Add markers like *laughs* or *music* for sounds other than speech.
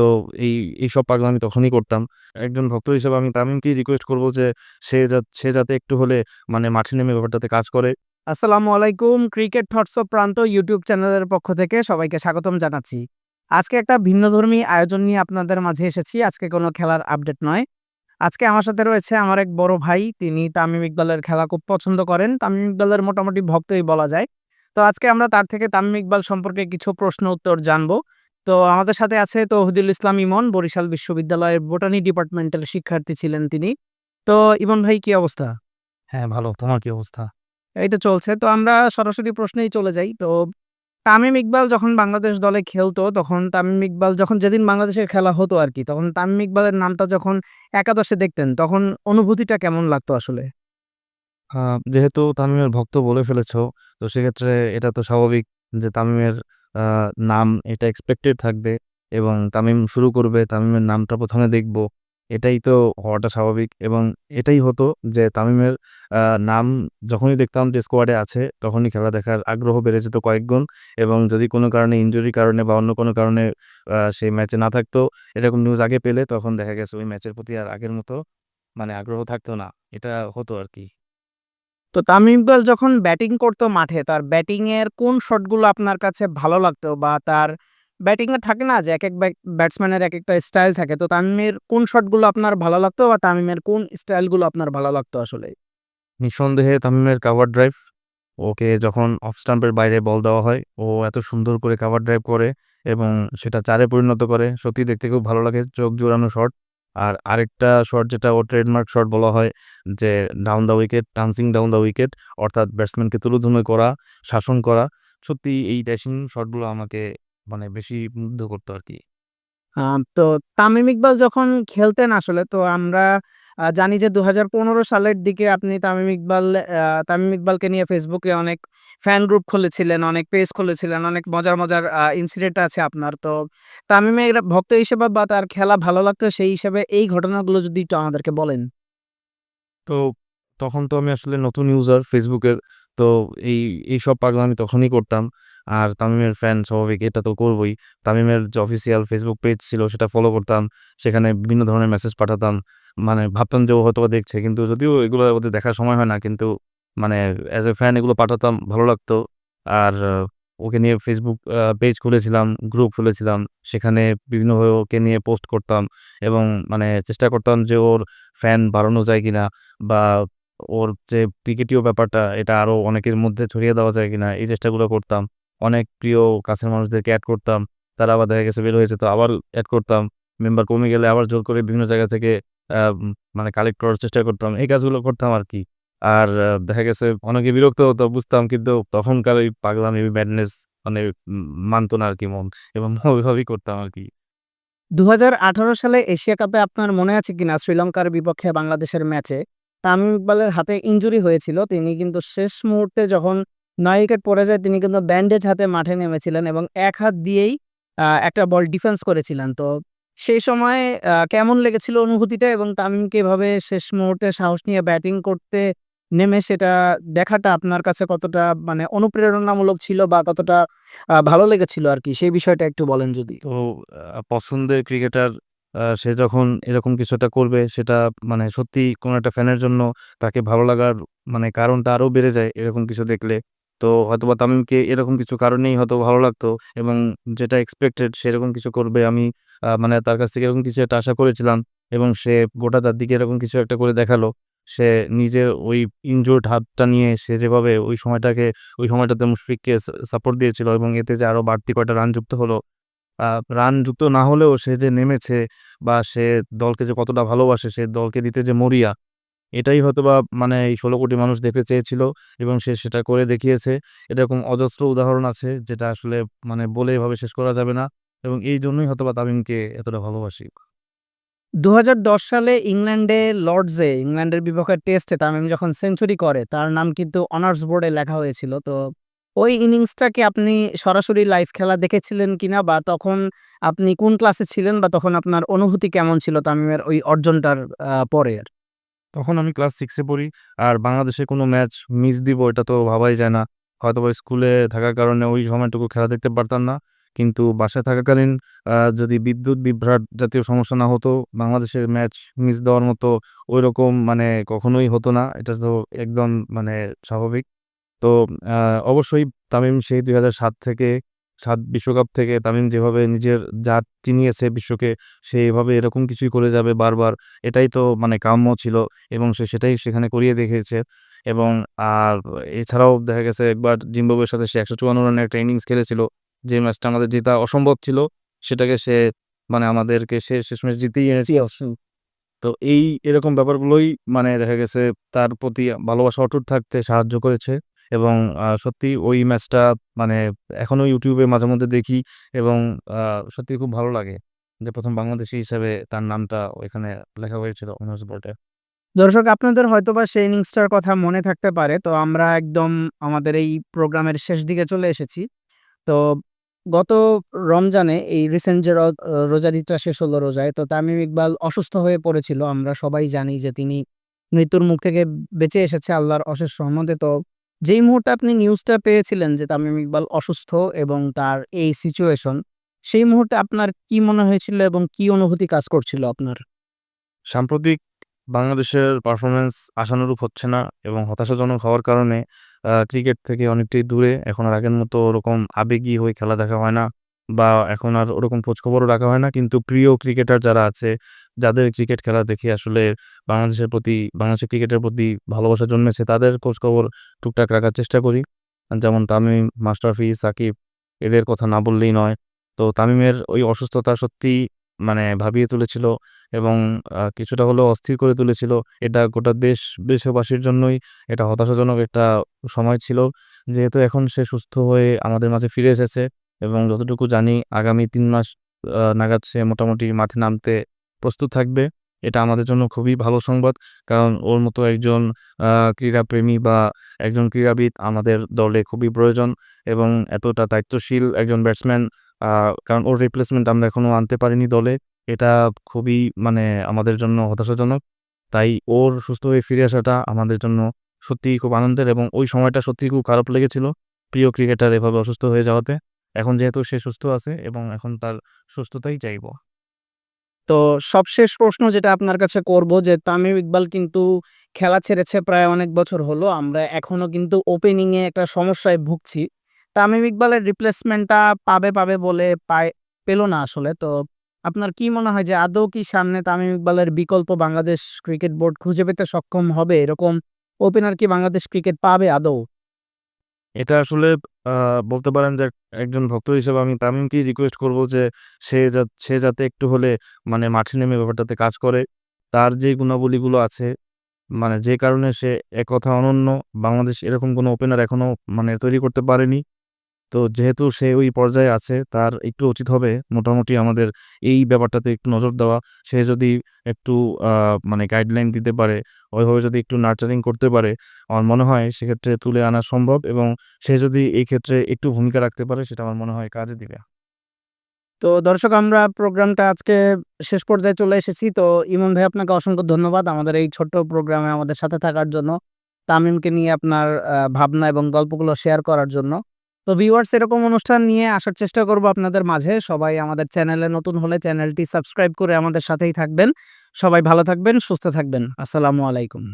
তো এই, এইসব পাগলামি তখনই করতাম। একজন ভক্ত হিসেবে আমি তামিমকেই রিকোয়েস্ট করব যে সে সে যাতে একটু হলে মানে মাঠে নেমে ব্যাপারটাতে কাজ করে। আসসালামু আলাইকুম ক্রিকেট থটস প্রান্ত ইউটিউব চ্যানেলের পক্ষ থেকে সবাইকে স্বাগতম জানাচ্ছি। আজকে একটা ভিন্নধর্মী আয়োজন নিয়ে আপনাদের মাঝে এসেছি, আজকে কোনো খেলার আপডেট নয়। আজকে আমার সাথে রয়েছে আমার এক বড় ভাই, তিনি তামিম ইকবালের খেলা খুব পছন্দ করেন। তামিম ইকবালের মোটামুটি ভক্তই বলা যায়। তো আজকে আমরা তার থেকে তামিম ইকবাল সম্পর্কে কিছু প্রশ্ন উত্তর জানব। তো আমাদের সাথে আছে তৌহিদুল ইসলাম ইমন বরিশাল বিশ্ববিদ্যালয়ের বোটানি ডিপার্টমেন্টের শিক্ষার্থী ছিলেন তিনি। তো ইমন ভাই কি অবস্থা? হ্যাঁ ভালো। তোমার কি অবস্থা? এই তো চলছে। তো আমরা সরাসরি প্রশ্নেই চলে যাই। তো তামিম ইকবাল যখন বাংলাদেশ দলে খেলতো তখন তামিম ইকবাল যখন যেদিন বাংলাদেশের খেলা হতো আর কি তখন তামিম ইকবালের নামটা যখন একাদশে দেখতেন তখন অনুভূতিটা কেমন লাগতো আসলে? যেহেতু তামিমের ভক্ত বলে ফেলেছো তো সেক্ষেত্রে এটা তো স্বাভাবিক যে তামিমের নাম এটা এক্সপেক্টেড থাকবে এবং তামিম শুরু করবে, তামিমের নামটা প্রথমে দেখব। এটাই তো হওয়াটা স্বাভাবিক এবং এটাই হতো যে তামিমের নাম যখনই দেখতাম যে স্কোয়াডে আছে তখনই খেলা দেখার আগ্রহ বেড়ে যেত কয়েকগুণ এবং যদি কোনো কারণে ইনজুরির কারণে বা অন্য কোনো কারণে সেই ম্যাচে না থাকতো, এরকম নিউজ আগে পেলে তখন দেখা গেছে ওই ম্যাচের প্রতি আর আগের মতো মানে আগ্রহ থাকতো না। এটা হতো আর কি। তো তামিম ইকবাল যখন ব্যাটিং করতো মাঠে, তার ব্যাটিং এর কোন শটগুলো আপনার কাছে ভালো লাগতো? বা তার ব্যাটিং এ থাকে না যে এক এক ব্যাটসম্যানের এক একটা স্টাইল থাকে, তো তামিমের কোন শটগুলো আপনার ভালো লাগতো বা তামিমের কোন স্টাইলগুলো আপনার ভালো লাগতো আসলে? নিঃসন্দেহে তামিমের কাভার ড্রাইভ ওকে যখন অফ স্টাম্পের বাইরে বল দেওয়া হয়, ও এত সুন্দর করে কাভার ড্রাইভ করে এবং সেটা চারে পরিণত করে সত্যি দেখতে খুব ভালো লাগে, চোখ জোড়ানো শট আর আরেকটা শট যেটা ও ট্রেডমার্ক শট বলা হয়, যে down the wicket dancing down the wicket অর্থাৎ ব্যাটসম্যানকে তুলোধুনো করা, শাসন করা সত্যি এই ড্যাশিং শটগুলো আমাকে মানে বেশি মুগ্ধ করতো আর কি। তো তামিম ইকবাল যখন খেলতেন আসলে, তো আমরা জানি যে দু হাজার পনেরো সালের দিকে আপনি তামিম ইকবাল তামিম ইকবালকে নিয়ে ফেসবুকে অনেক ফ্যান গ্রুপ খুলেছিলেন, অনেক পেজ খুলেছিলেন, অনেক মজার মজার ইনসিডেন্ট আছে আপনার। তো তামিমের ভক্ত হিসেবে বা তার খেলা ভালো লাগতো সেই হিসেবে এই ঘটনাগুলো যদি একটু আমাদেরকে বলেন। তো তখন তো আমি আসলে নতুন ইউজার ফেসবুকের তো এই এইসব পাগলা আমি তখনই করতাম। আর তামিমের ফ্যান স্বাভাবিক, এটা তো করবই। তামিমের যে অফিসিয়াল ফেসবুক পেজ ছিল, সেটা ফলো করতাম। সেখানে বিভিন্ন ধরনের মেসেজ পাঠাতাম। মানে ভাবতাম যে ও হয়তো দেখছে, কিন্তু যদিও এগুলো ওদের দেখার সময় হয় না, কিন্তু মানে অ্যাজ এ ফ্যান এগুলো পাঠাতাম, ভালো লাগতো। আর ওকে নিয়ে ফেসবুক পেজ খুলেছিলাম গ্রুপ খুলেছিলাম। সেখানে বিভিন্নভাবে ওকে নিয়ে পোস্ট করতাম এবং মানে চেষ্টা করতাম যে ওর ফ্যান বাড়ানো যায় কিনা বা ওর যে ক্রিকেটীয় ব্যাপারটা, এটা আরও অনেকের মধ্যে ছড়িয়ে দেওয়া যায় কিনা, এই চেষ্টাগুলো করতাম। অনেক প্রিয় কাছের মানুষদেরকে অ্যাড করতাম। তারা আবার দেখা গেছে বের হয়েছে যেত আবার অ্যাড করতাম। মেম্বার কমে গেলে আবার জোর করে বিভিন্ন জায়গা থেকে মানে কালেক্ট করার চেষ্টা করতাম। এই কাজগুলো করতাম আর কি। আর দেখা গেছে অনেকে বিরক্ত হতো, বুঝতাম, কিন্তু তখনকার ওই পাগলাম পাগলামি ম্যাডনেস মানে মানতো না আর কি মন। এবং *laughs* ওইভাবেই করতাম আর কি। দু হাজার আঠারো সালে এশিয়া কাপে আপনার মনে আছে কিনা শ্রীলঙ্কার বিপক্ষে বাংলাদেশের ম্যাচে? তামিম ইকবালের হাতে ইনজুরি হয়েছিল, তিনি কিন্তু শেষ মুহূর্তে যখন নয় উইকেট পড়ে যায় তিনি কিন্তু ব্যান্ডেজ হাতে মাঠে নেমেছিলেন এবং এক হাত দিয়েই একটা বল ডিফেন্স করেছিলেন। তো সেই সময় কেমন লেগেছিল অনুভূতিটা এবং তামিমকে এভাবে শেষ মুহূর্তে সাহস নিয়ে ব্যাটিং করতে নেমে সেটা দেখাটা আপনার কাছে কতটা মানে অনুপ্রেরণামূলক ছিল বা কতটা ভালো লেগেছিল আর কি? সেই বিষয়টা একটু বলেন যদি। তো পছন্দের ক্রিকেটার সে যখন এরকম কিছু একটা করবে, সেটা মানে সত্যি কোনো একটা ফ্যানের জন্য তাকে ভালো লাগার মানে কারণটা আরও বেড়ে যায় এরকম কিছু দেখলে। তো হয়তোবা তামিমকে এরকম কিছু কারণেই হয়তো ভালো লাগতো এবং যেটা এক্সপেক্টেড সেরকম কিছু করবে আমি মানে তার কাছ থেকে এরকম কিছু একটা আশা করেছিলাম এবং সে গোটা তার দিকে এরকম কিছু একটা করে দেখাল। সে নিজের ওই ইনজোর্ড হাতটা নিয়ে সে যেভাবে ওই সময়টাকে, ওই সময়টাতে মুশফিককে সাপোর্ট দিয়েছিল এবং এতে যে আরও বাড়তি কয়টা রান যুক্ত হলো রান যুক্ত না হলেও সে যে নেমেছে বা সে দলকে যে কতটা ভালোবাসে, সে দলকে দিতে যে মরিয়া এটাই হয়তোবা মানে এই ষোলো কোটি মানুষ দেখতে চেয়েছিল এবং সে সেটা করে দেখিয়েছে। এরকম অজস্র উদাহরণ আছে যেটা আসলে মানে বলে এভাবে শেষ করা যাবে না এবং এই জন্যই হয়তোবা তামিমকে এতটা ভালোবাসি। দু হাজার দশ সালে ইংল্যান্ডে লর্ডসে, ইংল্যান্ডের বিপক্ষে টেস্টে তামিম যখন সেঞ্চুরি করে, তার নাম কিন্তু অনার্স বোর্ডে লেখা হয়েছিল। তো ওই ইনিংসটাকে আপনি সরাসরি লাইভ খেলা দেখেছিলেন কিনা বা তখন আপনি কোন ক্লাসে ছিলেন বা তখন আপনার অনুভূতি কেমন ছিল তামিমের ওই অর্জনটার পরের তখন আমি ক্লাস সিক্সে পড়ি আর বাংলাদেশে কোনো ম্যাচ মিস দিব এটা তো ভাবাই যায় না হয়তো স্কুলে থাকার কারণে ওই সময়টুকু খেলা দেখতে পারতাম না কিন্তু বাসায় থাকাকালীন যদি বিদ্যুৎ বিভ্রাট জাতীয় সমস্যা না হতো, বাংলাদেশের ম্যাচ মিস দেওয়ার মতো ওই রকম মানে কখনোই হতো না। এটা তো একদম মানে স্বাভাবিক। তো অবশ্যই তামিম সেই ২০০৭ থেকে ৭ বিশ্বকাপ থেকে তামিম যেভাবে নিজের জাত চিনিয়েছে বিশ্বকে, সে এভাবে এরকম কিছুই করে যাবে বারবার। এটাই তো মানে কাম্য ছিল এবং সে সেটাই সেখানে করিয়ে দেখিয়েছে এবং আর এছাড়াও দেখা গেছে একবার জিম্বাবুয়ের সাথে সে ১৫৪ রানের একটা ইনিংস খেলেছিল। যে ম্যাচটা আমাদের জেতা অসম্ভব ছিল, সেটাকে সে মানে আমাদেরকে সে শেষ শেষমেশ জিতিয়ে এনেছে। তো এই এরকম ব্যাপারগুলোই মানে দেখা গেছে তার প্রতি ভালোবাসা অটুট থাকতে সাহায্য করেছে এবং আ সত্যিই ওই ম্যাচটা মানে এখনও ইউটিউবে মাঝে মধ্যে দেখি এবং সত্যি খুব ভালো লাগে যে প্রথম বাংলাদেশি হিসেবে তার নামটা ওইখানে লেখা হয়েছিল অনার্স বোর্ডে। দর্শক আপনাদের হয়তোবা সেই ইনিংসটার কথা মনে থাকতে পারে। তো আমরা একদম আমাদের এই প্রোগ্রামের শেষ দিকে চলে এসেছি। তো গত রমজানে এই রিসেন্ট যে র রোজার ঈদটা শেষ হলো রোজায়, তো তামিম ইকবাল অসুস্থ হয়ে পড়েছিল। আমরা সবাই জানি যে তিনি মৃত্যুর মুখ থেকে বেঁচে এসেছে আল্লাহর অশেষ রহমতে। তো যেই মুহূর্তে আপনি নিউজটা পেয়েছিলেন যে তামিম ইকবাল অসুস্থ এবং তার এই সিচুয়েশন, সেই মুহূর্তে আপনার কি মনে হয়েছিল এবং কি অনুভূতি কাজ করছিল আপনার? সাম্প্রতিক বাংলাদেশের পারফরমেন্স আশানুরূপ হচ্ছে না এবং হতাশাজনক হওয়ার কারণে ক্রিকেট থেকে অনেকটাই দূরে। এখন আর আগের মতো ওরকম আবেগী হয়ে খেলা দেখা হয় না বা এখন আর ওরকম খোঁজখবরও রাখা হয় না। কিন্তু প্রিয় ক্রিকেটার যারা আছে, যাদের ক্রিকেট খেলা দেখে আসলে বাংলাদেশের প্রতি বাংলাদেশের ক্রিকেটের প্রতি ভালোবাসা জন্মেছে, তাদের খোঁজখবর টুকটাক রাখার চেষ্টা করি। যেমন তামিম, মাশরাফি, সাকিব এদের কথা না বললেই নয়। তো তামিমের ওই অসুস্থতা সত্যিই মানে ভাবিয়ে তুলেছিল এবং কিছুটা হলেও অস্থির করে তুলেছিল। এটা গোটা দেশ দেশবাসীর জন্যই এটা হতাশাজনক একটা সময় ছিল। যেহেতু এখন সে সুস্থ হয়ে আমাদের মাঝে ফিরে এসেছে এবং যতটুকু জানি, আগামী তিন মাস নাগাদ সে মোটামুটি মাঠে নামতে প্রস্তুত থাকবে। এটা আমাদের জন্য খুবই ভালো সংবাদ। কারণ ওর মতো একজন ক্রীড়াপ্রেমী বা একজন ক্রীড়াবিদ আমাদের দলে খুবই প্রয়োজন এবং এতটা দায়িত্বশীল একজন ব্যাটসম্যান কারণ ওর রিপ্লেসমেন্ট আমরা এখনও আনতে পারিনি দলে। এটা খুবই মানে আমাদের জন্য হতাশাজনক। তাই ওর সুস্থ হয়ে ফিরে আসাটা আমাদের জন্য সত্যিই খুব আনন্দের এবং ওই সময়টা সত্যিই খুব খারাপ লেগেছিল। প্রিয় ক্রিকেটার এভাবে অসুস্থ হয়ে যাওয়াতে। এখন যেহেতু সে সুস্থ আছে এবং এখন তার সুস্থতাই চাইব। তো সবশেষ প্রশ্ন যেটা আপনার কাছে করব যে তামিম ইকবাল কিন্তু খেলা ছেড়েছে প্রায় অনেক বছর হলো। আমরা এখনও কিন্তু ওপেনিং এ একটা সমস্যায় ভুগছি। তামিম ইকবালের রিপ্লেসমেন্টটা পাবে, পাবে বলে পায় পেল না আসলে। তো আপনার কি মনে হয় যে আদৌ কি সামনে তামিম ইকবালের বিকল্প বাংলাদেশ ক্রিকেট বোর্ড খুঁজে পেতে সক্ষম হবে? এরকম ওপেনার কি বাংলাদেশ ক্রিকেট পাবে আদৌ? এটা আসলে বলতে পারেন যে একজন ভক্ত হিসেবে আমি তামিমকেই রিকোয়েস্ট করব যে সে সে যাতে একটু হলে মানে মাঠে নেমে ব্যাপারটাতে কাজ করে। তার যে গুণাবলীগুলো আছে, মানে যে কারণে সে এক কথা অনন্য, বাংলাদেশ এরকম কোনো ওপেনার এখনও মানে তৈরি করতে পারেনি। তো যেহেতু সে ওই পর্যায়ে আছে, তার একটু উচিত হবে মোটামুটি আমাদের এই ব্যাপারটাতে একটু নজর দেওয়া। সে যদি একটু মানে গাইডলাইন দিতে পারে, ওইভাবে যদি একটু নার্চারিং করতে পারে, আমার মনে হয় সেক্ষেত্রে তুলে আনা সম্ভব এবং সে যদি এই ক্ষেত্রে একটু ভূমিকা রাখতে পারে, সেটা আমার মনে হয় কাজে দিবে। তো দর্শক আমরা প্রোগ্রামটা আজকে শেষ পর্যায়ে চলে এসেছি। তো ইমন ভাই আপনাকে অসংখ্য ধন্যবাদ আমাদের এই ছোট্ট প্রোগ্রামে আমাদের সাথে থাকার জন্য। তামিমকে নিয়ে আপনার ভাবনা এবং গল্পগুলো শেয়ার করার জন্য। তো ভিউয়ার্স এরকম অনুষ্ঠান নিয়ে আসার চেষ্টা করব আপনাদের মাঝে। সবাই আমাদের চ্যানেলে নতুন হলে চ্যানেলটি সাবস্ক্রাইব করে আমাদের সাথেই থাকবেন। সবাই ভালো থাকবেন, সুস্থ থাকবেন। আসসালামু আলাইকুম।